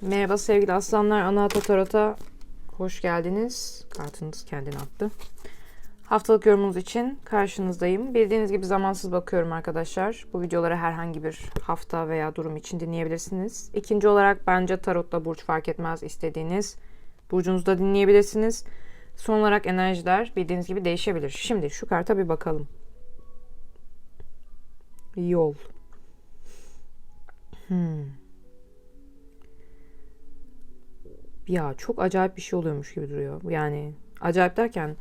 Merhaba sevgili aslanlar. Anahata Tarot'a hoş geldiniz. Kartınız kendini attı. Haftalık yorumunuz için karşınızdayım. Bildiğiniz gibi zamansız bakıyorum arkadaşlar. Bu videoları herhangi bir hafta veya durum için dinleyebilirsiniz. İkinci olarak bence Tarot'ta burç fark etmez istediğiniz burcunuzda dinleyebilirsiniz. Son olarak enerjiler bildiğiniz gibi değişebilir. Şimdi şu karta bir bakalım. Yol. Hmm. Ya çok acayip bir şey oluyormuş gibi duruyor. Yani acayip derken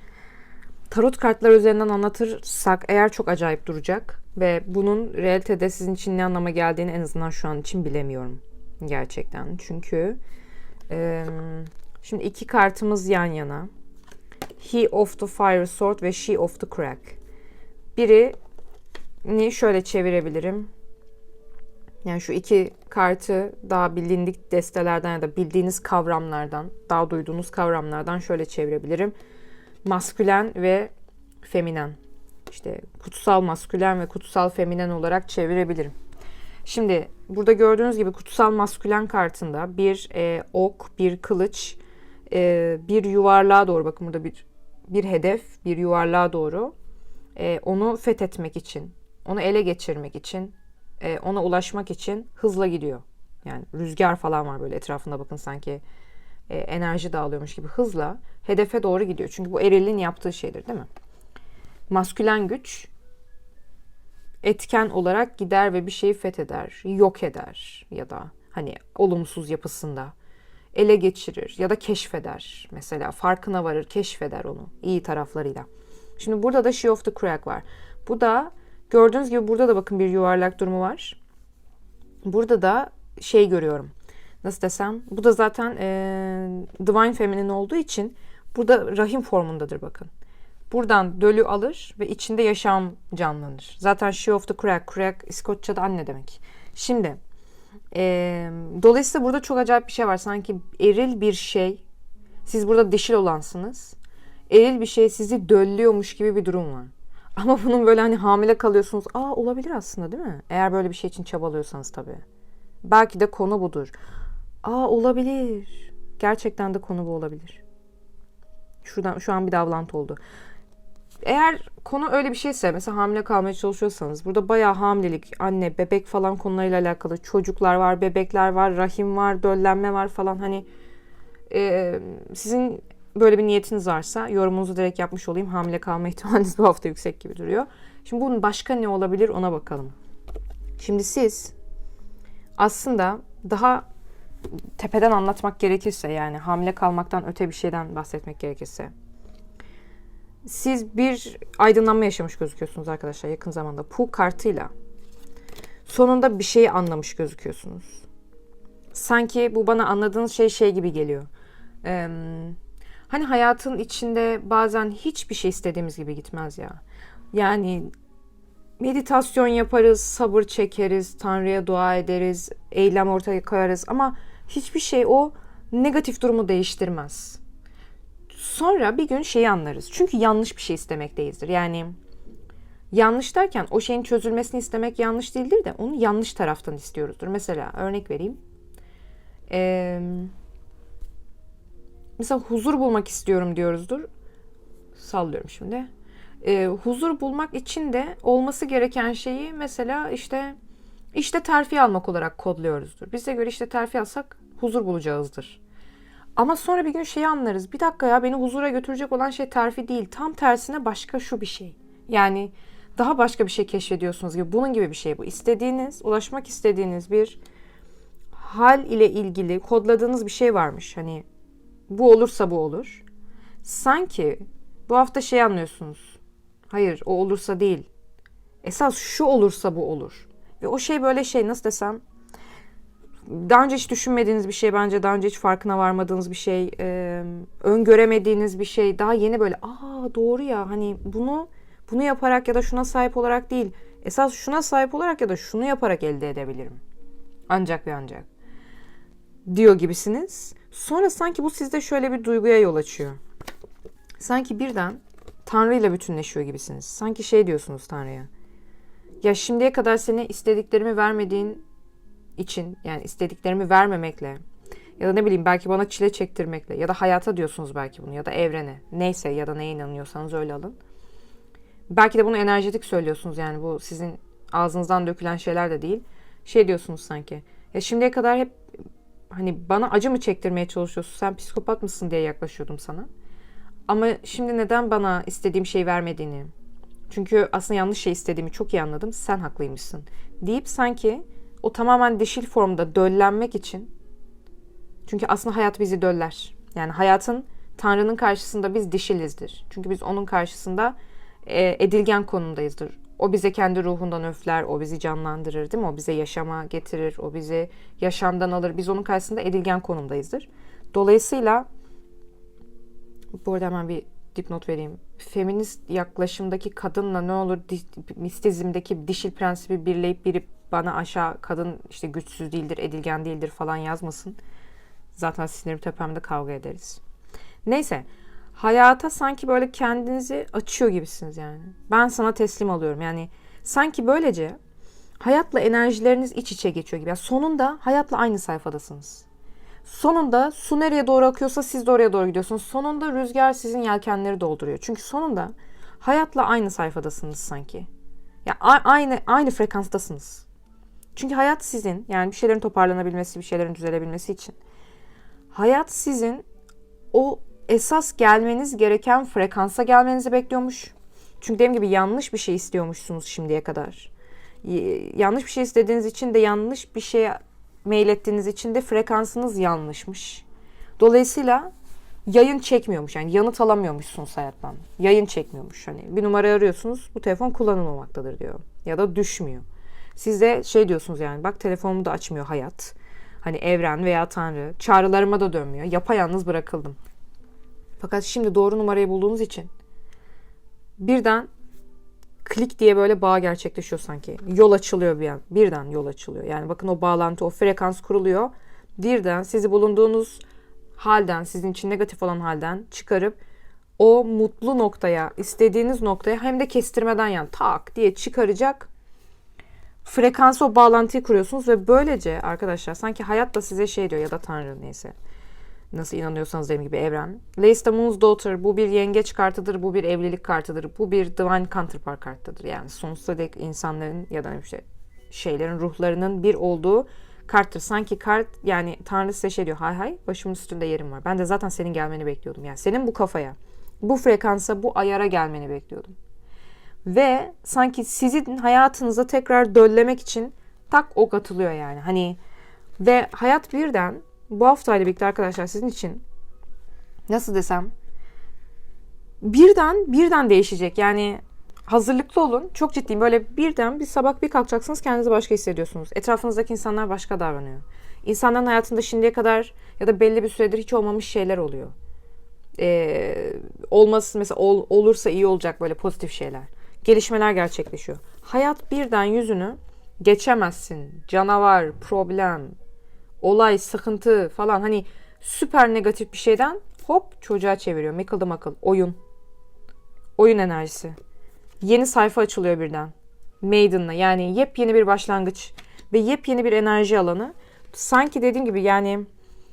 tarot kartları üzerinden anlatırsak eğer çok acayip duracak ve bunun realitede sizin için ne anlama geldiğini en azından şu an için bilemiyorum gerçekten. Çünkü e, şimdi iki kartımız yan yana. He of the Fire Sword ve She of the Crack. Birini şöyle çevirebilirim. Yani şu iki kartı daha bilindik destelerden ya da bildiğiniz kavramlardan, daha duyduğunuz kavramlardan şöyle çevirebilirim. Maskülen ve feminen. İşte kutsal maskülen ve kutsal feminen olarak çevirebilirim. Şimdi burada gördüğünüz gibi kutsal maskülen kartında bir e, ok, bir kılıç, e, bir yuvarlığa doğru bakın burada bir bir hedef, bir yuvarlığa doğru e, onu fethetmek için, onu ele geçirmek için e, ona ulaşmak için hızla gidiyor. Yani rüzgar falan var böyle etrafında bakın sanki e, enerji dağılıyormuş gibi hızla hedefe doğru gidiyor. Çünkü bu erilin yaptığı şeydir değil mi? Maskülen güç etken olarak gider ve bir şeyi fetheder, yok eder ya da hani olumsuz yapısında ele geçirir ya da keşfeder. Mesela farkına varır, keşfeder onu iyi taraflarıyla. Şimdi burada da She of the Crack var. Bu da Gördüğünüz gibi burada da bakın bir yuvarlak durumu var. Burada da şey görüyorum. Nasıl desem? Bu da zaten e, Divine Feminine olduğu için burada rahim formundadır bakın. Buradan dölü alır ve içinde yaşam canlanır. Zaten She of the Crack. Crack İskoçça'da anne demek. Şimdi e, dolayısıyla burada çok acayip bir şey var. Sanki eril bir şey. Siz burada dişil olansınız. Eril bir şey sizi döllüyormuş gibi bir durum var. Ama bunun böyle hani hamile kalıyorsunuz. Aa olabilir aslında değil mi? Eğer böyle bir şey için çabalıyorsanız tabii. Belki de konu budur. Aa olabilir. Gerçekten de konu bu olabilir. Şuradan şu an bir davlantı oldu. Eğer konu öyle bir şeyse mesela hamile kalmaya çalışıyorsanız burada bayağı hamilelik, anne, bebek falan konularıyla alakalı çocuklar var, bebekler var, rahim var, döllenme var falan hani e, sizin böyle bir niyetiniz varsa yorumunuzu direkt yapmış olayım. Hamile kalma ihtimaliniz bu hafta yüksek gibi duruyor. Şimdi bunun başka ne olabilir ona bakalım. Şimdi siz aslında daha tepeden anlatmak gerekirse yani hamile kalmaktan öte bir şeyden bahsetmek gerekirse siz bir aydınlanma yaşamış gözüküyorsunuz arkadaşlar yakın zamanda. Pu kartıyla sonunda bir şeyi anlamış gözüküyorsunuz. Sanki bu bana anladığınız şey şey gibi geliyor. Ee, Hani hayatın içinde bazen hiçbir şey istediğimiz gibi gitmez ya. Yani meditasyon yaparız, sabır çekeriz, Tanrı'ya dua ederiz, eylem ortaya koyarız ama hiçbir şey o negatif durumu değiştirmez. Sonra bir gün şeyi anlarız. Çünkü yanlış bir şey istemekteyizdir. Yani yanlış derken o şeyin çözülmesini istemek yanlış değildir de onu yanlış taraftan istiyoruzdur. Mesela örnek vereyim. Eee mesela huzur bulmak istiyorum diyoruzdur. Sallıyorum şimdi. E, huzur bulmak için de olması gereken şeyi mesela işte işte terfi almak olarak kodluyoruzdur. Bize göre işte terfi alsak huzur bulacağızdır. Ama sonra bir gün şeyi anlarız. Bir dakika ya beni huzura götürecek olan şey terfi değil. Tam tersine başka şu bir şey. Yani daha başka bir şey keşfediyorsunuz gibi. Bunun gibi bir şey bu. İstediğiniz, ulaşmak istediğiniz bir hal ile ilgili kodladığınız bir şey varmış. Hani bu olursa bu olur. Sanki bu hafta şey anlıyorsunuz. Hayır o olursa değil. Esas şu olursa bu olur. Ve o şey böyle şey nasıl desem daha önce hiç düşünmediğiniz bir şey bence daha önce hiç farkına varmadığınız bir şey e, öngöremediğiniz bir şey daha yeni böyle aa doğru ya hani bunu bunu yaparak ya da şuna sahip olarak değil esas şuna sahip olarak ya da şunu yaparak elde edebilirim ancak ve ancak diyor gibisiniz Sonra sanki bu sizde şöyle bir duyguya yol açıyor. Sanki birden Tanrı ile bütünleşiyor gibisiniz. Sanki şey diyorsunuz Tanrı'ya. Ya şimdiye kadar seni istediklerimi vermediğin için yani istediklerimi vermemekle Ya da ne bileyim belki bana çile çektirmekle ya da hayata diyorsunuz belki bunu ya da evrene. Neyse ya da neye inanıyorsanız öyle alın. Belki de bunu enerjetik söylüyorsunuz yani bu sizin ağzınızdan dökülen şeyler de değil. Şey diyorsunuz sanki. Ya şimdiye kadar hep hani bana acı mı çektirmeye çalışıyorsun? Sen psikopat mısın diye yaklaşıyordum sana. Ama şimdi neden bana istediğim şeyi vermediğini, çünkü aslında yanlış şey istediğimi çok iyi anladım. Sen haklıymışsın. Deyip sanki o tamamen dişil formda döllenmek için çünkü aslında hayat bizi döller. Yani hayatın Tanrı'nın karşısında biz dişilizdir. Çünkü biz onun karşısında e, edilgen konumdayızdır. O bize kendi ruhundan öfler, o bizi canlandırır değil mi? O bize yaşama getirir, o bizi yaşamdan alır. Biz onun karşısında edilgen konumdayızdır. Dolayısıyla bu arada hemen bir dipnot vereyim. Feminist yaklaşımdaki kadınla ne olur mistizmdeki dişil prensibi birleyip biri bana aşağı kadın işte güçsüz değildir, edilgen değildir falan yazmasın. Zaten sinirim tepemde kavga ederiz. Neyse. Hayata sanki böyle kendinizi açıyor gibisiniz yani. Ben sana teslim alıyorum. Yani sanki böylece hayatla enerjileriniz iç içe geçiyor gibi. Yani sonunda hayatla aynı sayfadasınız. Sonunda su nereye doğru akıyorsa siz de oraya doğru gidiyorsunuz. Sonunda rüzgar sizin yelkenleri dolduruyor. Çünkü sonunda hayatla aynı sayfadasınız sanki. Ya yani aynı aynı frekanstasınız. Çünkü hayat sizin yani bir şeylerin toparlanabilmesi, bir şeylerin düzelebilmesi için hayat sizin o esas gelmeniz gereken frekansa gelmenizi bekliyormuş. Çünkü dediğim gibi yanlış bir şey istiyormuşsunuz şimdiye kadar. Yanlış bir şey istediğiniz için de yanlış bir şeye meylettiğiniz için de frekansınız yanlışmış. Dolayısıyla yayın çekmiyormuş yani yanıt alamıyormuşsunuz hayattan. Yayın çekmiyormuş. Hani bir numara arıyorsunuz bu telefon kullanılmamaktadır diyor. Ya da düşmüyor. Siz de şey diyorsunuz yani bak telefonumu da açmıyor hayat. Hani evren veya tanrı çağrılarıma da dönmüyor. Yapayalnız bırakıldım. Fakat şimdi doğru numarayı bulduğunuz için birden klik diye böyle bağ gerçekleşiyor sanki. Yol açılıyor bir an. Birden yol açılıyor. Yani bakın o bağlantı, o frekans kuruluyor. Birden sizi bulunduğunuz halden, sizin için negatif olan halden çıkarıp o mutlu noktaya, istediğiniz noktaya hem de kestirmeden yani tak diye çıkaracak frekansı o bağlantıyı kuruyorsunuz ve böylece arkadaşlar sanki hayat da size şey diyor ya da Tanrı neyse nasıl inanıyorsanız dediğim gibi evren. The Moon's Daughter bu bir yengeç kartıdır, bu bir evlilik kartıdır, bu bir Divine Counterpart kartıdır. Yani sonsuza dek insanların ya da işte şeylerin ruhlarının bir olduğu karttır. Sanki kart yani Tanrı size şey diyor hay hay başımın üstünde yerim var. Ben de zaten senin gelmeni bekliyordum. Yani senin bu kafaya, bu frekansa, bu ayara gelmeni bekliyordum. Ve sanki sizin hayatınıza tekrar döllemek için tak ok atılıyor yani. Hani ve hayat birden bu haftayla birlikte arkadaşlar sizin için nasıl desem birden birden değişecek. Yani hazırlıklı olun. Çok ciddiyim. Böyle birden bir sabah bir kalkacaksınız kendinizi başka hissediyorsunuz. Etrafınızdaki insanlar başka davranıyor. İnsanların hayatında şimdiye kadar ya da belli bir süredir hiç olmamış şeyler oluyor. Ee, olması mesela ol, olursa iyi olacak böyle pozitif şeyler. Gelişmeler gerçekleşiyor. Hayat birden yüzünü geçemezsin. Canavar, problem, olay, sıkıntı falan hani süper negatif bir şeyden hop çocuğa çeviriyor. Mıkıldım akıl. Oyun. Oyun enerjisi. Yeni sayfa açılıyor birden. Maiden'la yani yepyeni bir başlangıç ve yepyeni bir enerji alanı. Sanki dediğim gibi yani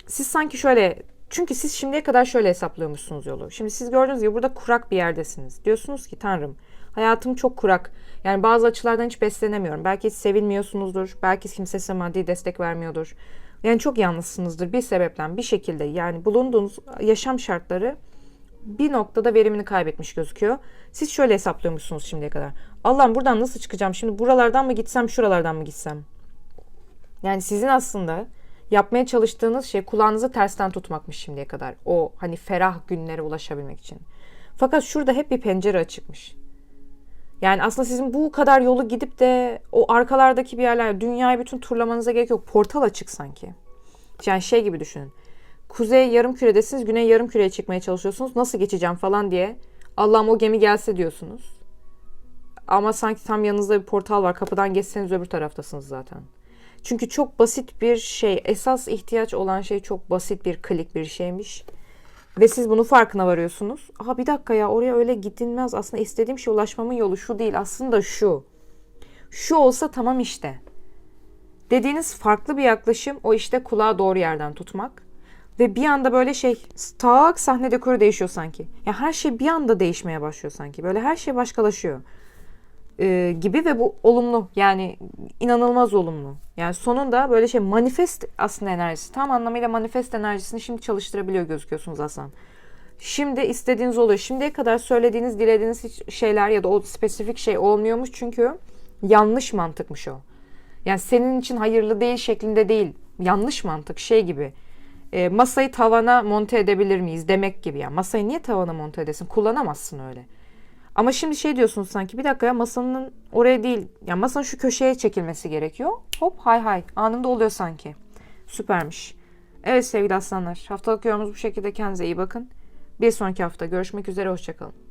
siz sanki şöyle çünkü siz şimdiye kadar şöyle hesaplıyormuşsunuz yolu. Şimdi siz gördüğünüz gibi burada kurak bir yerdesiniz. Diyorsunuz ki Tanrım hayatım çok kurak. Yani bazı açılardan hiç beslenemiyorum. Belki hiç sevilmiyorsunuzdur. Belki kimse size maddi destek vermiyordur. Yani çok yalnızsınızdır bir sebepten bir şekilde yani bulunduğunuz yaşam şartları bir noktada verimini kaybetmiş gözüküyor. Siz şöyle hesaplıyormuşsunuz şimdiye kadar. Allah'ım buradan nasıl çıkacağım? Şimdi buralardan mı gitsem, şuralardan mı gitsem? Yani sizin aslında yapmaya çalıştığınız şey kulağınızı tersten tutmakmış şimdiye kadar. O hani ferah günlere ulaşabilmek için. Fakat şurada hep bir pencere açıkmış. Yani aslında sizin bu kadar yolu gidip de o arkalardaki bir yerler dünyayı bütün turlamanıza gerek yok. Portal açık sanki. Yani şey gibi düşünün. Kuzey yarım küredesiniz, güney yarım küreye çıkmaya çalışıyorsunuz. Nasıl geçeceğim falan diye. Allah'ım o gemi gelse diyorsunuz. Ama sanki tam yanınızda bir portal var. Kapıdan geçseniz öbür taraftasınız zaten. Çünkü çok basit bir şey. Esas ihtiyaç olan şey çok basit bir klik bir şeymiş. Ve siz bunu farkına varıyorsunuz. Aha bir dakika ya oraya öyle gidilmez. Aslında istediğim şey ulaşmamın yolu şu değil. Aslında şu. Şu olsa tamam işte. Dediğiniz farklı bir yaklaşım o işte kulağı doğru yerden tutmak. Ve bir anda böyle şey tak sahne dekoru değişiyor sanki. Ya her şey bir anda değişmeye başlıyor sanki. Böyle her şey başkalaşıyor. Ee, gibi ve bu olumlu. Yani inanılmaz olumlu. Yani sonunda böyle şey manifest aslında enerjisi. Tam anlamıyla manifest enerjisini şimdi çalıştırabiliyor gözüküyorsunuz Aslan. Şimdi istediğiniz oluyor. Şimdiye kadar söylediğiniz, dilediğiniz hiç şeyler ya da o spesifik şey olmuyormuş çünkü yanlış mantıkmış o. Yani senin için hayırlı değil şeklinde değil. Yanlış mantık şey gibi. E, masayı tavana monte edebilir miyiz demek gibi. Yani masayı niye tavana monte edesin? Kullanamazsın öyle. Ama şimdi şey diyorsunuz sanki bir dakika ya masanın oraya değil. Yani masanın şu köşeye çekilmesi gerekiyor. Hop hay hay anında oluyor sanki. Süpermiş. Evet sevgili aslanlar haftalık yorumumuz bu şekilde kendinize iyi bakın. Bir sonraki hafta görüşmek üzere hoşçakalın.